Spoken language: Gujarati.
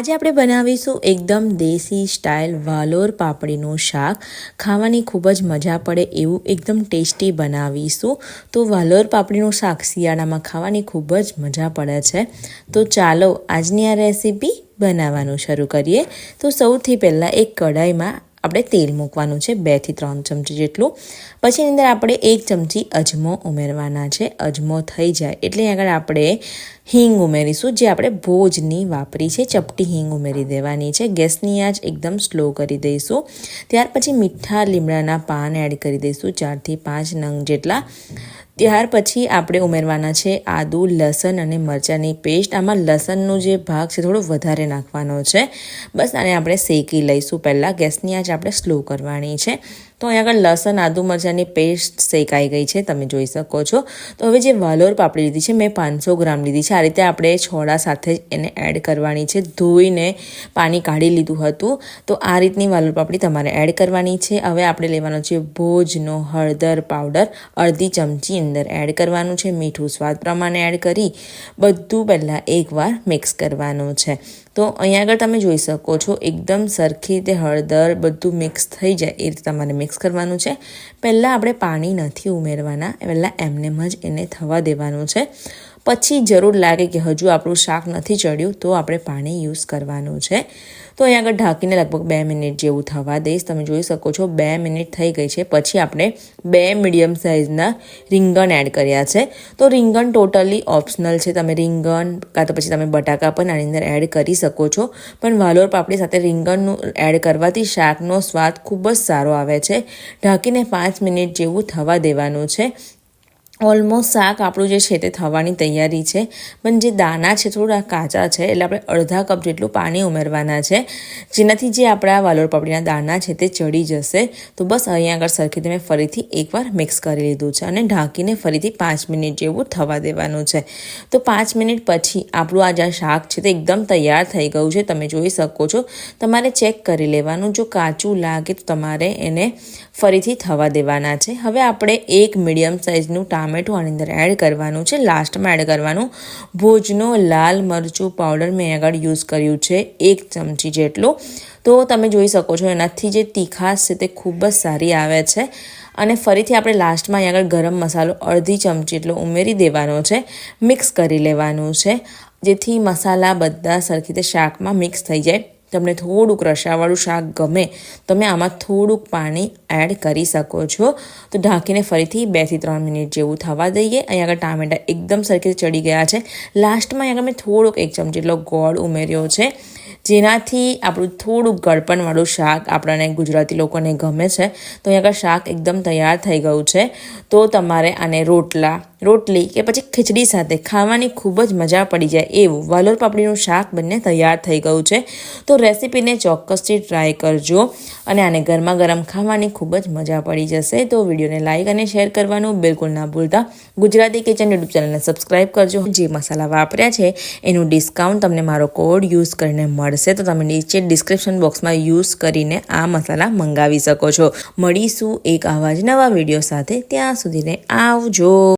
આજે આપણે બનાવીશું એકદમ દેશી સ્ટાઇલ વાલોર પાપડીનું શાક. ખાવાની ખૂબ જ મજા પડે એવું એકદમ ટેસ્ટી બનાવીશું. તો વાલોર પાપડીનું શાક શિયાળામાં ખાવાની ખૂબ જ મજા પડે છે. તો ચાલો આજની આ રેસીપી બનાવવાનું શરૂ કરીએ. તો સૌથી પહેલાં એક કઢાઈમાં આપણે તેલ મૂકવાનું છે બેથી ત્રણ ચમચી જેટલું. પછી અંદર આપણે એક ચમચી અજમો ઉમેરવાના છે. અજમો થઈ જાય એટલે આગળ આપણે હિંગ ઉમેરીશું, જે આપણે ભોજની વાપરી છે. ચપટી હિંગ ઉમેરી દેવાની છે. ગેસની આંચ એકદમ સ્લો કરી દઈશું. ત્યાર પછી મીઠા લીમડાના પાન એડ કરી દઈશું, ચારથી પાંચ નંગ જેટલા. ત્યાર પછી આપણે ઉમેરવાના છે આદુ, લસણ અને મરચાંની પેસ્ટ આમાં લસણનો જે ભાગ છે થોડો વધારે નાખવાનો છે. બસ આને આપણે શેકી લઈશું. પહેલાં ગેસની આંચ આપણે સ્લો કરવાની છે. તો અહીં આગળ લસણ, આદુ, મરચાંની પેસ્ટ શેકાઈ ગઈ છે. તમે જોઈ શકો છો. તો હવે જે વાલોર પાપડી લીધી છે, મેં પાંચસો ગ્રામ લીધી છે. આ રીતે આપણે છોડા સાથે એને એડ કરવાની છે. ધોઈને પાણી કાઢી લીધું હતું. તો આ રીતની વાલોર પાપડી તમારે એડ કરવાની છે. હવે આપણે લેવાનો છે ભોજનો હળદર પાવડર, અડધી ચમચી અંદર એડ કરવાનું છે, મીઠું સ્વાદ પ્રમાણે એડ કરી બધું પહેલાં એકવાર મિક્સ કરવાનું છે. તો અહીંયા આગળ તમે જોઈ શકો છો, એકદમ સરખી રીતે હળદર બધું મિક્સ થઈ જાય એ રીતે તમારે મિક્સ કરવાનું છે. પહેલાં આપણે પાણી નથી ઉમેરવાના, પહેલાં એમનેમ જ એને થવા દેવાનું છે. પછી જરૂર લાગે કે હજુ આપણું શાક નથી ચડ્યું, તો આપણે પાણી યુઝ કરવાનું છે. તો અહીંયા આગળ ઢાંકીને લગભગ બે મિનિટ જેવું થવા દઈશ. તમે જોઈ શકો છો, બે મિનિટ થઈ ગઈ છે. પછી આપણે બે મીડિયમ સાઇઝના રીંગણ એડ કર્યા છે. તો રીંગણ ટોટલી ઓપ્શનલ છે. તમે રીંગણ કાં તો પછી તમે બટાકા પણ આની અંદર એડ કરી શકો છો. પણ વાલોર પાપડી સાથે રીંગણનું એડ કરવાથી શાકનો સ્વાદ ખૂબ જ સારો આવે છે. ઢાંકીને પાંચ મિનિટ જેવું થવા દેવાનું છે. ઓલમોસ્ટ શાક આપણું જે છે તે થવાની તૈયારી છે. પણ જે દાણા છે, થોડા કાચા છે, એટલે આપણે અડધા કપ જેટલું પાણી ઉમેરવાના છે. જેનાથી જે આપણા વાલોર પાપડીના દાણા છે તે ચડી જશે. તો બસ અહીંયા આગળ સરખી તમે ફરીથી એકવાર મિક્સ કરી લીધું છે અને ઢાંકીને ફરીથી પાંચ મિનિટ જેવું થવા દેવાનું છે. તો પાંચ મિનિટ પછી આપણું આ જે શાક છે તે એકદમ તૈયાર થઈ ગયું છે. તમે જોઈ શકો છો. તમારે ચેક કરી લેવાનું. જો કાચું લાગે તો તમારે એને ફરીથી થવા દેવાના છે. હવે આપણે એક મીડિયમ સાઇઝનું ટામ ટામેટું આની અંદર એડ કરવાનું છે. લાસ્ટમાં એડ કરવાનું ભોજનો, લાલ મરચું પાવડર મેં આગળ યુઝ કર્યું છે એક ચમચી જેટલું. તો તમે જોઈ શકો છો એનાથી જે તીખાશ છે તે ખૂબ જ સારી આવે છે. અને ફરીથી આપણે લાસ્ટમાં અહીં આગળ ગરમ મસાલો અડધી ચમચી એટલો ઉમેરી દેવાનો છે. મિક્સ કરી લેવાનું છે. જેથી મસાલા બધા સરખી રીતે શાકમાં મિક્સ થઈ જાય. તમને થોડુંક રસાવાળું શાક ગમે, તમે આમાં થોડુંક પાણી એડ કરી શકો છો. તો ઢાંકીને ફરીથી બેથી ત્રણ મિનિટ જેવું થવા દઈએ. અહીં આગળ ટામેટા એકદમ સરખી ચડી ગયા છે. લાસ્ટમાં અહીં આગળ મેં થોડોક એક ચમચી જેટલો ગોળ ઉમેર્યો છે, જેનાથી આપણું થોડુંક ગળપણવાળું શાક આપણને ગુજરાતી લોકોને ગમે છે. તો અહીં આગળ શાક એકદમ તૈયાર થઈ ગયું છે. તો તમારે આને રોટલા રોટલી કે પછી ખીચડી સાથે ખાવાની ખૂબ જ મજા પડી જાય એવું વાલોર પાપડીનું શાક બંને તૈયાર થઈ ગયું છે. તો રેસીપીને ચોક્કસથી ટ્રાય કરજો અને આને ગરમા ગરમ ખાવાની ખૂબ જ મજા પડી જશે. તો વિડીયોને લાઇક અને શેર કરવાનું બિલકુલ ના ભૂલતા. ગુજરાતી કિચન યુટ્યુબ ચેનલને સબસ્ક્રાઈબ કરજો. જે મસાલા વાપર્યા છે, એનું ડિસ્કાઉન્ટ તમને મારો કોડ યુઝ કરીને મળશે. તો તમે નીચે ડિસ્ક્રિપ્શન બોક્સમાં યુઝ કરીને આ મસાલા મંગાવી શકો છો. મળીશું એક આવા જ નવા વીડિયો સાથે. ત્યાં સુધીને આવજો.